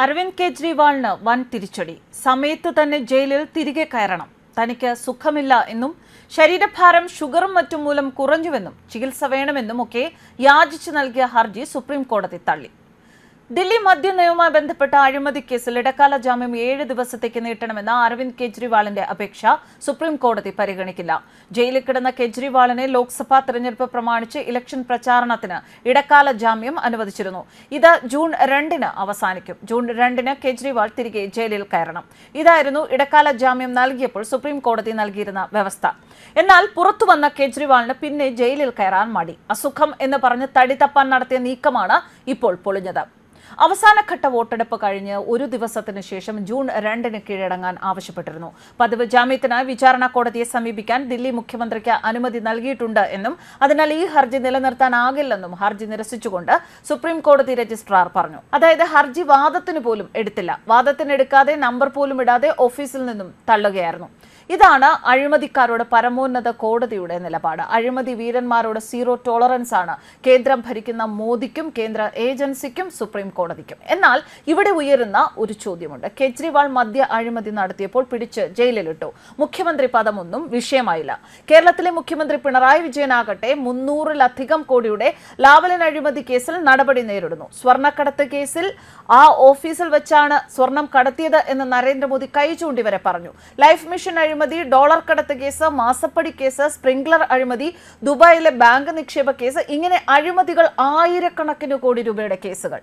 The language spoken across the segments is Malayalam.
അരവിന്ദ് കെജ്രിവാളിന് വൻ തിരിച്ചടി. സമയത്ത് തന്നെ ജയിലിൽ തിരികെ കയറണം. തനിക്ക് സുഖമില്ല എന്നും ശരീരഭാരം ഷുഗറും മറ്റും മൂലം കുറഞ്ഞുവെന്നും ചികിത്സ വേണമെന്നും ഒക്കെ യാചിച്ചു നൽകിയ ഹർജി സുപ്രീം കോടതി തള്ളി. ദില്ലി മദ്യനയവുമായി ബന്ധപ്പെട്ട അഴിമതി കേസിൽ ഇടക്കാല ജാമ്യം ഏഴ് ദിവസത്തേക്ക് നീട്ടണമെന്ന അരവിന്ദ് കെജ്രിവാളിന്റെ അപേക്ഷ സുപ്രീം കോടതി പരിഗണിക്കില്ല. ജയിലിൽ കിടന്ന കെജ്രിവാളിനെ ലോക്സഭാ തെരഞ്ഞെടുപ്പ് പ്രമാണിച്ച് ഇലക്ഷൻ പ്രചാരണത്തിന് ഇടക്കാല ജാമ്യം അനുവദിച്ചിരുന്നു. ഇത് ജൂൺ രണ്ടിന് അവസാനിക്കും. ജൂൺ രണ്ടിന് കെജ്രിവാൾ തിരികെ ജയിലിൽ കയറണം. ഇതായിരുന്നു ഇടക്കാല ജാമ്യം നൽകിയപ്പോൾ സുപ്രീം കോടതി നൽകിയിരുന്ന വ്യവസ്ഥ. എന്നാൽ പുറത്തുവന്ന കെജ്രിവാളിന് പിന്നെ ജയിലിൽ കയറാൻ മടി. അസുഖം എന്ന് പറഞ്ഞ് തടിതപ്പാൻ നടത്തിയ നീക്കമാണ് ഇപ്പോൾ പൊളിഞ്ഞത്. അവസാനഘട്ട വോട്ടെടുപ്പ് കഴിഞ്ഞ് ഒരു ദിവസത്തിന് ശേഷം ജൂൺ രണ്ടിന് കീഴടങ്ങാൻ ആവശ്യപ്പെട്ടിരുന്നു. പതിവ് ജാമ്യത്തിനായി വിചാരണ കോടതിയെ സമീപിക്കാൻ ദില്ലി മുഖ്യമന്ത്രിക്ക് അനുമതി നൽകിയിട്ടുണ്ട് എന്നും അതിനാൽ ഈ ഹർജി നിലനിർത്താനാകില്ലെന്നും ഹർജി നിരസിച്ചുകൊണ്ട് സുപ്രീം കോടതി രജിസ്ട്രാർ പറഞ്ഞു. അതായത് ഹർജി വാദത്തിന് പോലും എടുത്തില്ല. വാദത്തിനെടുക്കാതെ നമ്പർ പോലും ഇടാതെ ഓഫീസിൽ നിന്നും തള്ളുകയായിരുന്നു. ഇതാണ് അഴിമതിക്കാരോട് പരമോന്നത കോടതിയുടെ നിലപാട്. അഴിമതി വീരന്മാരോട് സീറോ ടോളറൻസ് ആണ്. കേന്ദ്രം ഭരിക്കുന്ന മോദിക്കും കേന്ദ്ര ഏജൻസിക്കും സുപ്രീം കോടതിക്കും. എന്നാൽ ഇവിടെ ഉയരുന്ന ഒരു ചോദ്യമുണ്ട്. കെജ്രിവാൾ മദ്യ അഴിമതി നടത്തിയപ്പോൾ പിടിച്ച് ജയിലിലിട്ടു. മുഖ്യമന്ത്രി പദമൊന്നും വിഷയമായില്ല. കേരളത്തിലെ മുഖ്യമന്ത്രി പിണറായി വിജയനാകട്ടെ മുന്നൂറിലധികം കോടിയുടെ ലാവലൻ അഴിമതി കേസിൽ നടപടി നേരിടുന്നു. സ്വർണക്കടത്ത് കേസിൽ ആ ഓഫീസിൽ വെച്ചാണ് സ്വർണം കടത്തിയത് എന്ന് നരേന്ദ്രമോദി കൈ ചൂണ്ടി വരെ പറഞ്ഞു. ലൈഫ് മിഷൻ അഴിമതി ഡോളർ കടത്ത് കേസ് മാസപ്പടി കേസ് സ്പ്രിംഗ്ലർ അഴിമതി ദുബായിലെ ബാങ്ക് നിക്ഷേപ കേസ് ഇങ്ങനെ അഴിമതികൾ ആയിരക്കണക്കിന് കോടി രൂപയുടെ കേസുകൾ.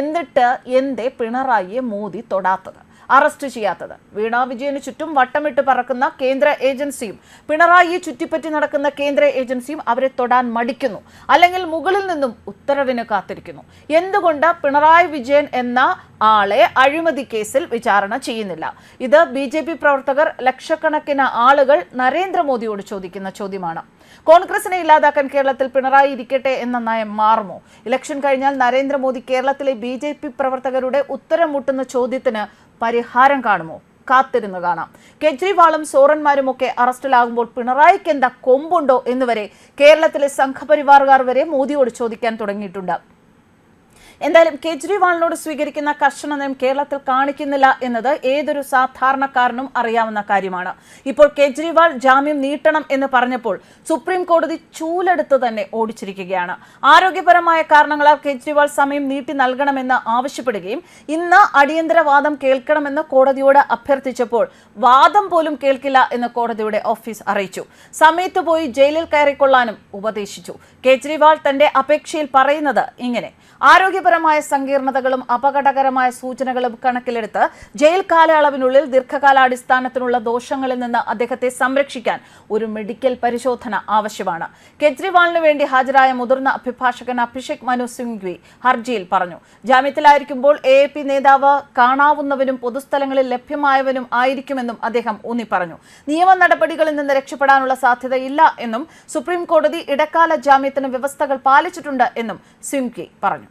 എന്നിട്ട് എന്തേ പിണറായിയെ മോദി തൊടാത്തത്? അറസ്റ്റ് ചെയ്യാത്തത്. വീണ വിജയന് ചുറ്റും വട്ടമിട്ട് പറക്കുന്ന കേന്ദ്ര ഏജൻസിയും പിണറായിയെ ചുറ്റിപ്പറ്റി നടക്കുന്ന കേന്ദ്ര ഏജൻസിയും അവരെ തൊടാൻ മടിക്കുന്നു. അല്ലെങ്കിൽ മുകളിൽ നിന്നും ഉത്തരവിന് കാത്തിരിക്കുന്നു. എന്തുകൊണ്ട് പിണറായി വിജയൻ എന്ന ആളെ അഴിമതി കേസിൽ വിചാരണ ചെയ്യുന്നില്ല? ഇത് ബി ജെ പി പ്രവർത്തകർ ലക്ഷക്കണക്കിന് ആളുകൾ നരേന്ദ്രമോദിയോട് ചോദിക്കുന്ന ചോദ്യമാണ്. കോൺഗ്രസിനെ ഇല്ലാതാക്കാൻ കേരളത്തിൽ പിണറായി ഇരിക്കട്ടെ എന്ന നയം മാറുമോ? ഇലക്ഷൻ കഴിഞ്ഞാൽ നരേന്ദ്രമോദി കേരളത്തിലെ ബി പ്രവർത്തകരുടെ ഉത്തരം മുട്ടുന്ന ചോദ്യത്തിന് പരിഹാരം കാണുമോ? കാത്തിരുന്നു കാണാം. കെജ്രിവാളും സോറന്മാരും ഒക്കെ അറസ്റ്റിലാകുമ്പോൾ പിണറായിക്ക് എന്താ കൊമ്പുണ്ടോ എന്നുവരെ കേരളത്തിലെ സംഘപരിവാറുകാർ വരെ മോദിയോട് ചോദിക്കാൻ തുടങ്ങിയിട്ടുണ്ട്. എന്തായാലും കേജ്രിവാളിനോട് സ്വീകരിക്കുന്ന കർശന നയം കേരളത്തിൽ കാണിക്കുന്നില്ല എന്നത് ഏതൊരു സാധാരണക്കാരനും അറിയാവുന്ന കാര്യമാണ്. ഇപ്പോൾ കേജ്രിവാൾ ജാമ്യം നീട്ടണം എന്ന് പറഞ്ഞപ്പോൾ സുപ്രീം കോടതി ചൂലെടുത്ത് തന്നെ ഓടിച്ചിരിക്കുകയാണ്. ആരോഗ്യപരമായ കാരണങ്ങളാൽ കേജ്രിവാൾ സമയം നീട്ടി നൽകണമെന്ന് ആവശ്യപ്പെടുകയും ഇന്ന് അടിയന്തര വാദം കേൾക്കണമെന്ന് കോടതിയോട് അഭ്യർത്ഥിച്ചപ്പോൾ വാദം പോലും കേൾക്കില്ല എന്ന് കോടതിയുടെ ഓഫീസ് അറിയിച്ചു. സമയത്ത് പോയി ജയിലിൽ കയറിക്കൊള്ളാനും ഉപദേശിച്ചു. കേജ്രിവാൾ തന്റെ അപേക്ഷയിൽ പറയുന്നത് ഇങ്ങനെ ആരോഗ്യപരമായ സങ്കീർണതകളും അപകടകരമായ സൂചനകളും കണക്കിലെടുത്ത് ജയിൽ കാലയളവിനുള്ളിൽ ദീർഘകാലാടിസ്ഥാനത്തിനുള്ള ദോഷങ്ങളിൽ നിന്ന് അദ്ദേഹത്തെ സംരക്ഷിക്കാൻ ഒരു മെഡിക്കൽ പരിശോധന ആവശ്യമാണ്. കെജ്രിവാളിന് വേണ്ടി ഹാജരായ മുതിർന്ന അഭിഭാഷകൻ അഭിഷേക് മനു സിംഗ്വി ഹർജിയിൽ പറഞ്ഞു. ജാമ്യത്തിലായിരിക്കുമ്പോൾ എ നേതാവ് കാണാവുന്നവനും പൊതുസ്ഥലങ്ങളിൽ ലഭ്യമായവനും ആയിരിക്കുമെന്നും അദ്ദേഹം ഊന്നി പറഞ്ഞു. നിയമ നടപടികളിൽ നിന്ന് രക്ഷപ്പെടാനുള്ള സാധ്യതയില്ല എന്നും സുപ്രീം കോടതി ഇടക്കാല ജാമ്യത്തിന് വ്യവസ്ഥകൾ പാലിച്ചിട്ടുണ്ട് എന്നും സിംഗ്വി പറഞ്ഞു.